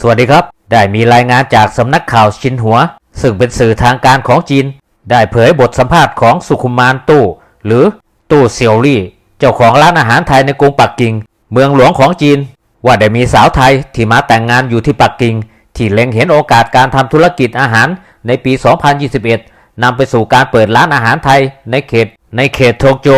สวัสดีครับ ได้มีรายงานจากสำนักข่าวชินหัว ซึ่งเป็นสื่อทางการของจีน ได้เผยบทสัมภาษณ์ของสุขุมานตู้ หรือตู้เซียวลี่ เจ้าของร้านอาหารไทยในกรุงปักกิ่ง เมืองหลวงของจีน ว่าได้มีสาวไทยที่มาแต่งงานอยู่ที่ปักกิ่ง ที่เล็งเห็นโอกาสการทำธุรกิจอาหารในปี 2021นำไปสู่การเปิดร้านอาหารไทยในเขต ในเขตโทโจ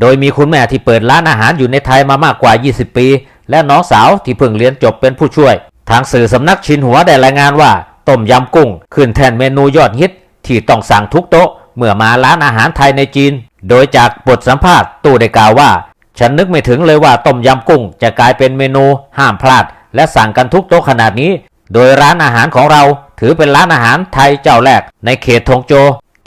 โดยมีคุณแม่ที่เปิดร้านอาหารอยู่ในไทยมามากกว่า 20 ปี และน้องสาวที่เพิ่งเรียนจบเป็นผู้ช่วย ทางสื่อสำนักชินหัวได้รายงานว่า ต้มยำกุ้ง ขึ้นแทนเมนูยอดฮิต ที่ต้องสั่งทุกโต๊ะ เมื่อมาร้านอาหารไทยในจีน โดยจากบทสัมภาษณ์ตู้ได้กล่าวว่า ฉันนึกไม่ถึงเลยว่าต้มยำกุ้ง จะกลายเป็นเมนูห้ามพลาด และสั่งกันทุกโต๊ะขนาดนี้ โดยร้านอาหารของเราถือเป็นร้านอาหารไทยเจ้าแรก ในเขตทงโจ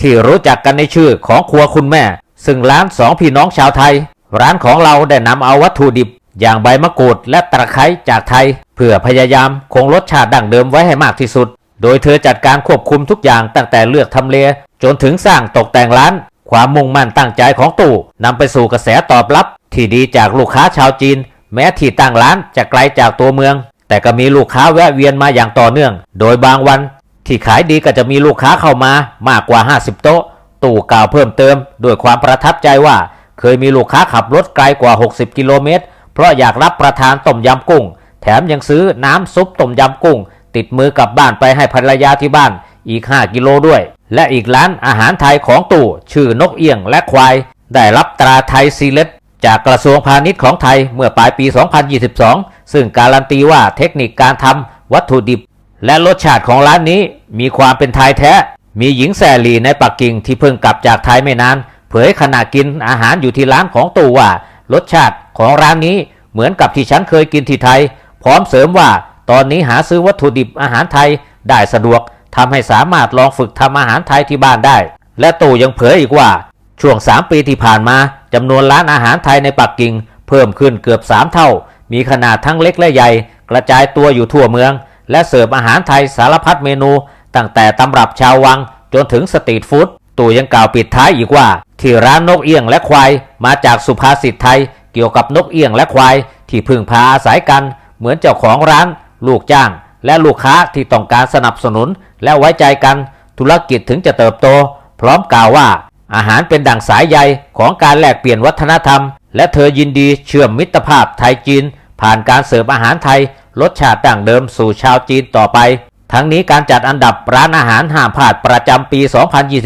ที่รู้จักกันในชื่อของครัวคุณแม่ ซึ่งร้านสองพี่น้องชาวไทย ร้านของเราได้นำเอาวัตถุดิบ อย่างใบมะกรูดและตะไคร้จากไทย เพื่อพยายามคงรสชาติดั้งเดิมไว้ให้มากที่สุด โดยเธอจัดการควบคุมทุกอย่างตั้งแต่เลือกทำเล จนถึงสร้างตกแต่งร้าน ความมุ่งมั่นตั้งใจของตู่นำไปสู่กระแสตอบรับ ที่ดีจากลูกค้าชาวจีน แม้ที่ตั้งร้านจะไกลจากตัวเมือง แต่ก็มีลูกค้าแวะเวียนมาอย่างต่อเนื่อง โดยบางวัน ที่ขายดีก็จะมีลูกค้าเข้ามามากกว่า 50 โต๊ะ ตู่กล่าวเพิ่มเติมด้วยความประทับใจว่า เคยมีลูกค้าขับรถไกลกว่า 60 กิโลเมตรเพราะอยากรับประทานต้มยำกุ้ง แถมยังซื้อน้ำซุปต้มยำกุ้ง ติดมือกลับบ้านไปให้ภรรยาที่บ้านอีก 5 กิโลด้วย และอีกร้านอาหารไทยของตู่ ชื่อนกเอี้ยงและควาย ได้รับตราไทยซีเล็ตจากกระทรวงพาณิชย์ของไทยเมื่อปลายปี 2022 ซึ่งการันตีว่าเทคนิคการทำวัตถุดิบ และรสชาติของร้านนี้มีความเป็นไทยแท้ มีหญิงแซลีในปักกิ่งที่เพิ่งกลับจากไทยไม่นาน เผยขณะกินอาหารอยู่ที่ร้านของตู่ว่ารสชาติของร้านนี้เหมือนกับที่ฉันเคยกินที่ไทย ร้อมเสริมว่า ตอนนี้หาซื้อวัตถุดิบอาหารไทยได้สะดวกทำให้สามารถลองฝึกทำอาหารไทยที่บ้านได้ และตู่ยังเผยอีกว่า ช่วง 3 ปีที่ผ่านมาจำนวนร้านอาหารไทยในปักกิ่ง เพิ่มขึ้นเกือบ 3 เท่า มีขนาดทั้งเล็กและใหญ่ กระจายตัวอยู่ทั่วเมือง และเสิร์ฟอาหารไทยสารพัดเมนู ตั้งแต่ตำรับชาววังจนถึงสตรีทฟู้ดตู่ยังกล่าวปิดท้ายอีกว่า ที่ร้านนกเอี้ยงและควาย มาจากสุภาษิตไทย เกี่ยวกับนกเอี้ยงและควาย ที่พึ่งพาอาศัยกัน เหมือนเจ้าของร้าน ลูกจ้าง และลูกค้าที่ต้องการสนับสนุน และไว้ใจกันธุรกิจถึงจะเติบโต พร้อมกล่าวว่า อาหารเป็นดั่งสายใยของการแลกเปลี่ยนวัฒนธรรม และเธอยินดีเชื่อมมิตรภาพไทยจีน ผ่านการเสิร์ฟอาหารไทยรสชาติดั้งเดิมสู่ชาวจีนต่อไป ทั้งนี้การจัดอันดับร้านอาหารห้ามพลาดประจำปี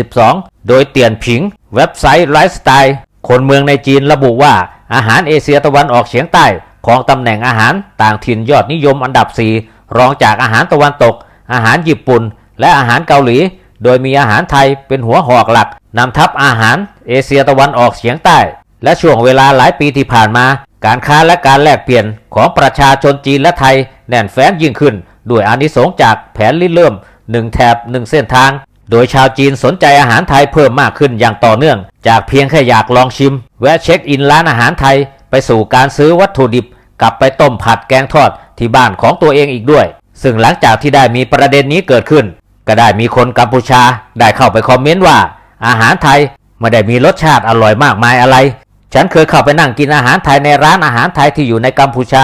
2022 โดยเตียนผิง เว็บไซต์ไลฟ์สไตล์คนเมืองในจีนระบุว่าอาหารเอเชียตะวันออกเฉียงใต้ ของตำแหน่งอาหารต่างถิ่นยอดนิยมอันดับ 4 รองจากอาหารตะวันตก อาหารญี่ปุ่น และอาหารเกาหลี โดยมีอาหารไทยเป็นหัวหอกหลักนำทัพอาหารเอเชียตะวันออกเฉียงใต้ และช่วงเวลาหลายปีที่ผ่านมา การค้าและการแลกเปลี่ยนของประชาชนจีนและไทยแน่นแฟ้นยิ่งขึ้น ด้วยอานิสงส์จากแผนริเริ่มหนึ่งแถบหนึ่งเส้นทาง โดยชาวจีนสนใจอาหารไทยเพิ่มมากขึ้นอย่างต่อเนื่อง จากเพียงแค่อยากลองชิม แวะเช็คอินร้านอาหารไทย ไปสู่การซื้อวัตถุดิบ กลับไปต้มผัดแกงทอดที่บ้านของตัวเองอีกด้วย ซึ่งหลังจากที่ได้มีประเด็นนี้เกิดขึ้น ก็ได้มีคนกัมพูชาได้เข้าไปคอมเมนต์ว่า อาหารไทยไม่ได้มีรสชาติอร่อยมากมายอะไร ฉันเคยเข้าไปนั่งกินอาหารไทยในร้านอาหารไทยที่อยู่ในกัมพูชา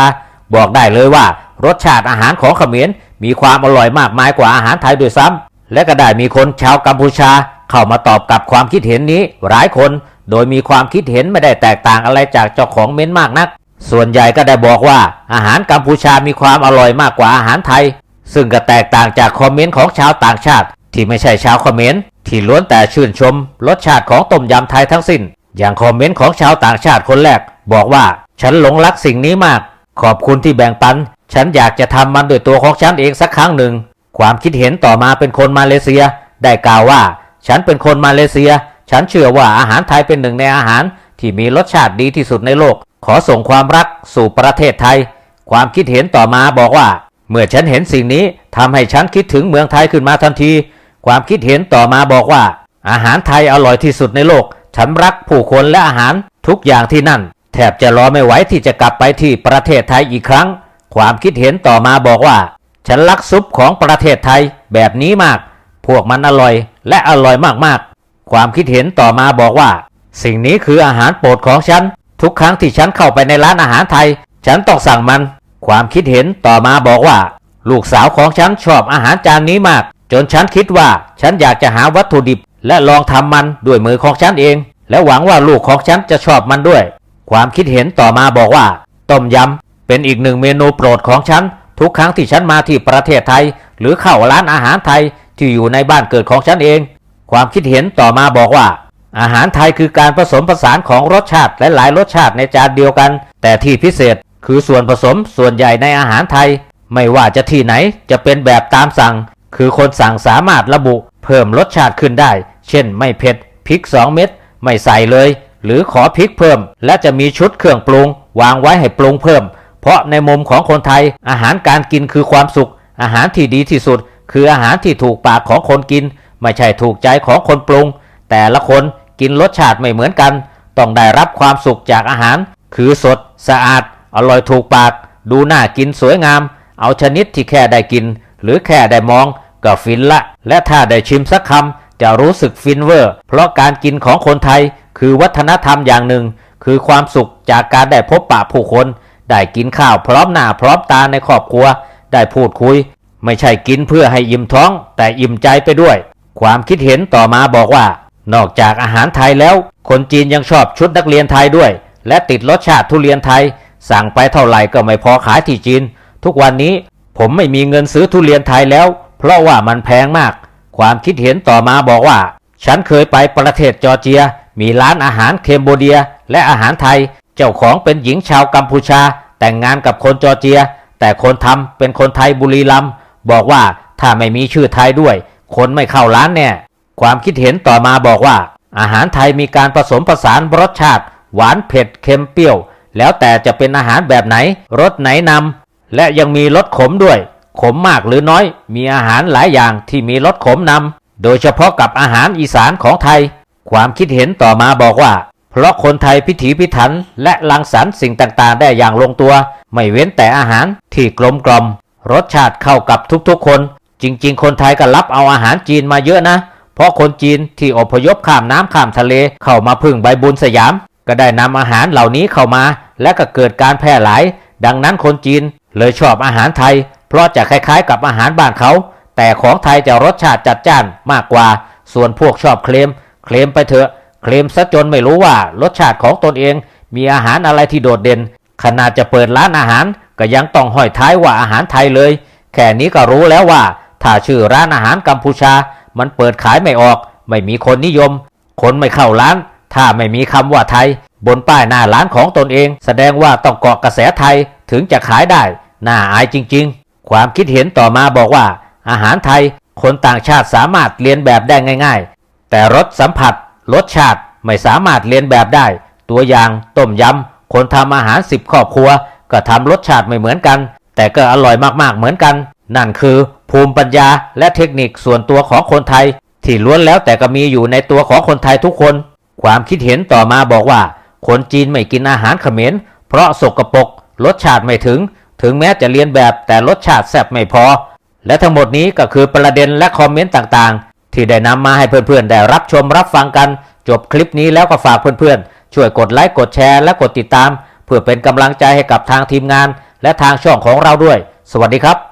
บอกได้เลยว่ารสชาติอาหารของเขมรมีความอร่อยมากมายกว่าอาหารไทยด้วยซ้ำและก็ได้มีคนชาวกัมพูชาเข้ามาตอบกับความคิดเห็นนี้หลายคน โดยมีความคิดเห็นไม่ได้แตกต่างอะไรจากเจ้าของเม้นมากนัก ส่วนใหญ่ก็ได้บอกว่าอาหารกัมพูชามีความอร่อยมากกว่าอาหารไทย ซึ่งก็แตกต่างจากคอมเมนต์ของชาวต่างชาติ ที่ไม่ใช่ชาวคอมเขมรที่ล้วนแต่ชื่นชมรสชาติของต้มยำไทยทั้งสิ้น อย่างคอมเมนต์ของชาวต่างชาติคนแรก บอกว่าฉันหลงรักสิ่งนี้มาก ขอบคุณที่แบ่งปัน ฉันอยากจะทำมันด้วยตัวของฉันเองสักครั้งหนึ่ง ความคิดเห็นต่อมาเป็นคนมาเลเซีย ได้กล่าวว่า ฉันเป็นคนมาเลเซีย ฉันเชื่อว่าอาหารไทยเป็นหนึ่งในอาหารที่มีรสชาติดีที่สุดในโลก ขอส่งความรักสู่ประเทศไทย ความคิดเห็นต่อมาบอกว่า เมื่อฉันเห็นสิ่งนี้ทำให้ฉันคิดถึงเมืองไทยขึ้นมาทันที ความคิดเห็นต่อมาบอกว่า อาหารไทยอร่อยที่สุดในโลก ฉันรักผู้คนและอาหารทุกอย่างที่นั่น แทบจะรอไม่ไหวที่จะกลับไปที่ประเทศไทยอีกครั้ง ความคิดเห็นต่อมาบอกว่า ฉันรักซุปของประเทศไทยแบบนี้มาก พวกมันอร่อยและอร่อยมากๆ ความคิดเห็นต่อมาบอกว่า สิ่งนี้คืออาหารโปรดของฉัน ทุกครั้งที่ฉันเข้าไปในร้านอาหารไทย ฉันต้องสั่งมัน ความคิดเห็นต่อมาบอกว่า ลูกสาวของฉันชอบอาหารจานนี้มาก จนฉันคิดว่าฉันอยากจะหาวัตถุดิบ และลองทำมันด้วยมือของฉันเอง และหวังว่าลูกของฉันจะชอบมันด้วย ความคิดเห็นต่อมาบอกว่า ต้มยำเป็นอีกหนึ่งเมนูโปรดของฉัน ทุกครั้งที่ฉันมาที่ประเทศไทย หรือเข้าร้านอาหารไทยที่อยู่ในบ้านเกิดของฉันเอง ความคิดเห็นต่อมาบอกว่า อาหารไทยคือการผสมผสานของรสชาติและหลายรสชาติในจานเดียวกัน แต่ที่พิเศษคือส่วนผสมส่วนใหญ่ในอาหารไทย ไม่ว่าจะที่ไหนจะเป็นแบบตามสั่ง คือคนสั่งสามารถระบุเพิ่มรสชาติขึ้นได้ เช่น ไม่เผ็ดพริก 2 เม็ดไม่ใส่เลย หรือขอพริกเพิ่ม และจะมีชุดเครื่องปรุง วางไว้ให้ปรุงเพิ่ม เพราะในมุมของคนไทย อาหารการกินคือความสุข อาหารที่ดีที่สุด คืออาหารที่ถูกปากของคนกิน ไม่ใช่ถูกใจของคนปรุง แต่ละคนกินรสชาติไม่เหมือนกัน ต้องได้รับความสุขจากอาหาร คือสด สะอาด อร่อยถูกปาก ดูน่ากินสวยงาม เอาชนิดที่แค่ได้กิน หรือแค่ได้มองก็ฟินละ และถ้าได้ชิมสักคำจะรู้สึกฟินเวอร์ เพราะการกินของคนไทยคือวัฒนธรรมอย่างหนึ่ง คือความสุขจากการได้พบปะผู้คน ได้กินข้าวพร้อมหน้าพร้อมตาในครอบครัว ได้พูดคุย ไม่ใช่กินเพื่อให้อิ่มท้อง แต่อิ่มใจไปด้วย ความคิดเห็นต่อมาบอกว่า นอกจากอาหารไทยแล้ว คนจีนยังชอบชุดนักเรียนไทยด้วย และติดรสชาติทุเรียนไทย สั่งไปเท่าไหร่ก็ไม่พอขายที่จีน ทุกวันนี้ผมไม่มีเงินซื้อทุเรียนไทยแล้ว เพราะว่ามันแพงมาก ความคิดเห็นต่อมาบอกว่า ฉันเคยไปประเทศจอร์เจีย มีร้านอาหารเคมโบเดีย และอาหารไทย เจ้าของเป็นหญิงชาวกัมพูชา แต่งงานกับคนจอร์เจีย แต่คนทำเป็นคนไทยบุรีรัมย์บอกว่าถ้าไม่มีชื่อไทยด้วย คนไม่เข้าร้านแน่ความคิดเห็นต่อมาบอกว่า อาหารไทยมีการผสมผสานรสชาติ หวานเผ็ดเค็มเปรี้ยว แล้วแต่จะเป็นอาหารแบบไหนรสไหนนำและยังมีรสขมด้วย ขมมากหรือน้อย มีอาหารหลายอย่างที่มีรสขมนำโดยเฉพาะกับอาหารอีสานของไทย ความคิดเห็นต่อมาบอกว่า เพราะคนไทยพิถีพิถัน และรังสรรค์สิ่งต่างๆ ได้อย่างลงตัว ไม่เว้นแต่อาหารที่กลมกลมรสชาติเข้ากับทุกๆคน จริง ๆ คนไทยก็รับเอาอาหารจีนมาเยอะนะ เพราะคนจีนที่อพยพข้ามน้ำข้ามทะเลเข้ามาพึ่งใบบุญสยาม ก็ได้นำอาหารเหล่านี้เข้ามา และก็เกิดการแพร่หลาย ดังนั้นคนจีนเลยชอบอาหารไทย เพราะจะคล้ายๆ กับอาหารบ้านเขา แต่ของไทยจะรสชาติจัดจ้านมากกว่า ส่วนพวกชอบเคลม เคลมไปเถอะ เคลมซะจนไม่รู้ว่ารสชาติของตนเอง มีอาหารอะไรที่โดดเด่น ขนาดจะเปิดร้านอาหารก็ยังต้องห้อยท้ายว่าอาหารไทยเลย แค่นี้ก็รู้แล้วว่า ถ้าชื่อร้านอาหารกัมพูชา มันเปิดขายไม่ออก ไม่มีคนนิยม คนไม่เข้าร้าน ถ้าไม่มีคำว่าไทย บนป้ายหน้าร้านของตนเอง แสดงว่าต้องเกาะกระแสไทยถึงจะขายได้ น่าอายจริง ๆ ความคิดเห็นต่อมาบอกว่า อาหารไทย คนต่างชาติสามารถเรียนแบบได้ง่าย ๆ แต่รสสัมผัสรสชาติไม่สามารถเรียนแบบได้ ตัวอย่างต้มยำคนทำอาหารสิบครอบครัว ก็ทำรสชาติไม่เหมือนกัน แต่ก็อร่อยมากๆเหมือนกัน นั่นคือภูมิปัญญาและเทคนิคส่วนตัวของคนไทย ที่ล้วนแล้วแต่ก็มีอยู่ในตัวของคนไทยทุกคน ความคิดเห็นต่อมาบอกว่า คนจีนไม่กินอาหารเขมร เพราะสกปรกรสชาติไม่ถึง ถึงแม้จะเรียนแบบแต่รสชาติแซ่บไม่พอ และทั้งหมดนี้ก็คือประเด็นและคอมเมนต์ต่างๆ ที่ได้นำมาให้เพื่อนๆ ได้รับชมรับฟังกัน จบคลิปนี้แล้วก็ฝากเพื่อนๆ ช่วยกดไลค์กดแชร์และกดติดตาม เพื่อเป็นกำลังใจให้กับทางทีมงาน และทางช่องของเราด้วย สวัสดีครับ